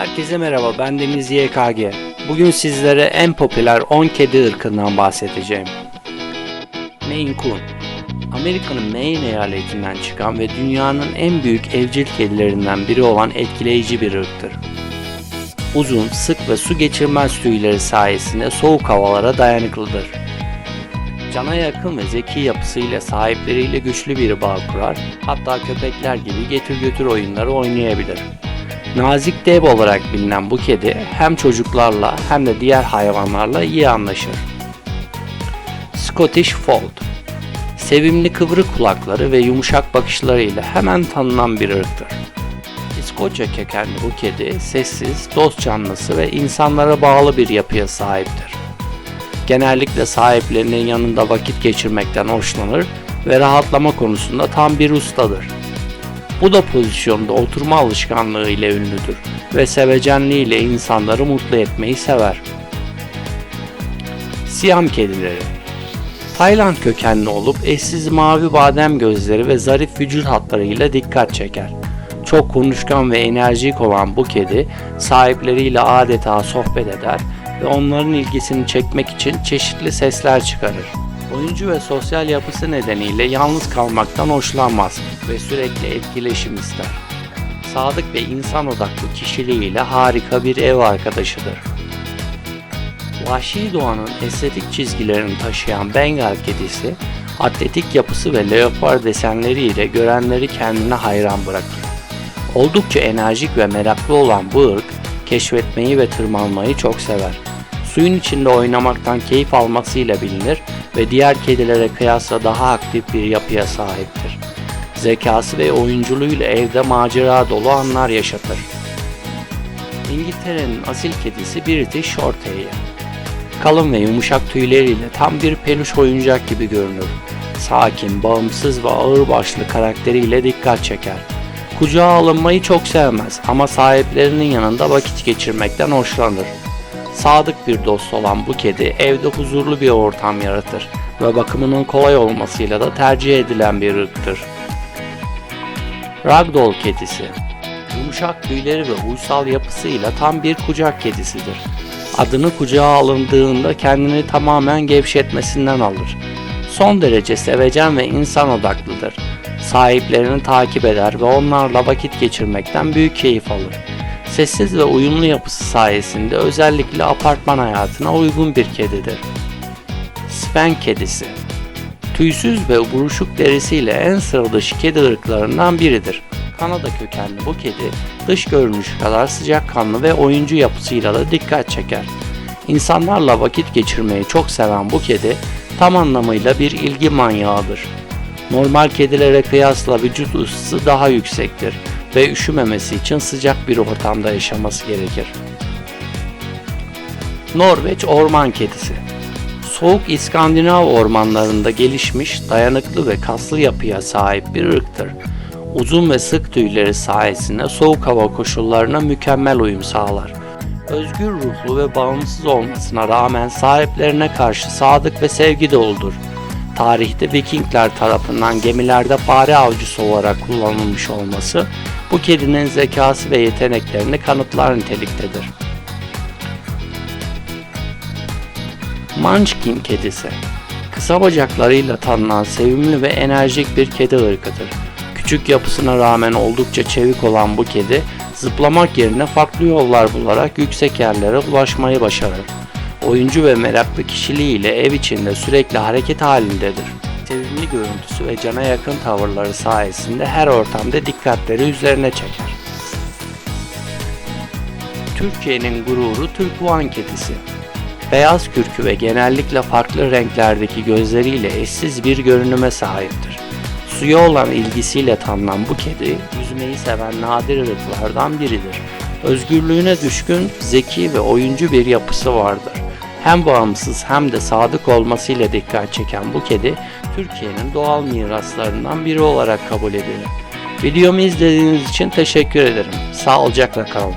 Herkese merhaba, ben Deniz YKG. Bugün sizlere en popüler 10 kedi ırkından bahsedeceğim. Maine Coon Amerika'nın Maine eyaletinden çıkan ve dünyanın en büyük evcil kedilerinden biri olan etkileyici bir ırktır. Uzun, sık ve su geçirmez tüyleri sayesinde soğuk havalara dayanıklıdır. Cana yakın ve zeki yapısıyla sahipleriyle güçlü bir bağ kurar, hatta köpekler gibi getir götür oyunları oynayabilir. Nazik dev olarak bilinen bu kedi hem çocuklarla hem de diğer hayvanlarla iyi anlaşır. Scottish Fold Sevimli kıvrık kulakları ve yumuşak bakışlarıyla hemen tanınan bir ırktır. İskoçya kökenli bu kedi sessiz, dost canlısı ve insanlara bağlı bir yapıya sahiptir. Genellikle sahiplerinin yanında vakit geçirmekten hoşlanır ve rahatlama konusunda tam bir ustadır. Bu da pozisyonda oturma alışkanlığı ile ünlüdür ve sevecenliği ile insanları mutlu etmeyi sever. Siyam kedileri Tayland kökenli olup eşsiz mavi badem gözleri ve zarif vücut hatlarıyla dikkat çeker. Çok konuşkan ve enerjik olan bu kedi sahipleriyle adeta sohbet eder ve onların ilgisini çekmek için çeşitli sesler çıkarır. Oyuncu ve sosyal yapısı nedeniyle yalnız kalmaktan hoşlanmaz ve sürekli etkileşim ister. Sadık ve insan odaklı kişiliğiyle harika bir ev arkadaşıdır. Vahşi doğanın estetik çizgilerini taşıyan Bengal kedisi, atletik yapısı ve leopar desenleriyle görenleri kendine hayran bırakır. Oldukça enerjik ve meraklı olan bu ırk, keşfetmeyi ve tırmanmayı çok sever. Suyun içinde oynamaktan keyif almasıyla bilinir ve diğer kedilere kıyasla daha aktif bir yapıya sahiptir. Zekası ve oyunculuğuyla evde macera dolu anlar yaşatır. İngiltere'nin asil kedisi British Shorthair. Kalın ve yumuşak tüyleriyle tam bir peluş oyuncak gibi görünür. Sakin, bağımsız ve ağırbaşlı karakteriyle dikkat çeker. Kucağa alınmayı çok sevmez ama sahiplerinin yanında vakit geçirmekten hoşlanır. Sadık bir dost olan bu kedi evde huzurlu bir ortam yaratır ve bakımının kolay olmasıyla da tercih edilen bir ırktır. Ragdoll kedisi Yumuşak tüyleri ve uysal yapısıyla tam bir kucak kedisidir. Adını kucağa alındığında kendini tamamen gevşetmesinden alır. Son derece sevecen ve insan odaklıdır. Sahiplerini takip eder ve onlarla vakit geçirmekten büyük keyif alır. Sessiz ve uyumlu yapısı sayesinde özellikle apartman hayatına uygun bir kedidir. Sven kedisi Tüysüz ve buruşuk derisiyle en sıra dışı kedi ırklarından biridir. Kanada kökenli bu kedi dış görünüşü kadar sıcakkanlı ve oyuncu yapısıyla da dikkat çeker. İnsanlarla vakit geçirmeyi çok seven bu kedi tam anlamıyla bir ilgi manyağıdır. Normal kedilere kıyasla vücut ısısı daha yüksektir ve üşümemesi için sıcak bir ortamda yaşaması gerekir. Norveç orman kedisi Soğuk İskandinav ormanlarında gelişmiş, dayanıklı ve kaslı yapıya sahip bir ırktır. Uzun ve sık tüyleri sayesinde soğuk hava koşullarına mükemmel uyum sağlar. Özgür ruhlu ve bağımsız olmasına rağmen sahiplerine karşı sadık ve sevgi doludur. Tarihte Vikingler tarafından gemilerde fare avcısı olarak kullanılmış olması bu kedinin zekası ve yeteneklerini kanıtlar niteliktedir. Munchkin kedisi Kısa bacaklarıyla tanınan sevimli ve enerjik bir kedi ırkıdır. Küçük yapısına rağmen oldukça çevik olan bu kedi, zıplamak yerine farklı yollar bularak yüksek yerlere ulaşmayı başarır. Oyuncu ve meraklı kişiliğiyle ev içinde sürekli hareket halindedir. Sevimli görüntüsü ve cana yakın tavırları sayesinde her ortamda dikkatleri üzerine çeker. Türkiye'nin gururu Türkvan kedisi. Beyaz kürkü ve genellikle farklı renklerdeki gözleriyle eşsiz bir görünüme sahiptir. Suya olan ilgisiyle tanınan bu kedi, yüzmeyi seven nadir ırklardan biridir. Özgürlüğüne düşkün, zeki ve oyuncu bir yapısı vardır. Hem bağımsız hem de sadık olmasıyla dikkat çeken bu kedi, Türkiye'nin doğal miraslarından biri olarak kabul edilir. Videomu izlediğiniz için teşekkür ederim. Sağlıcakla kalın.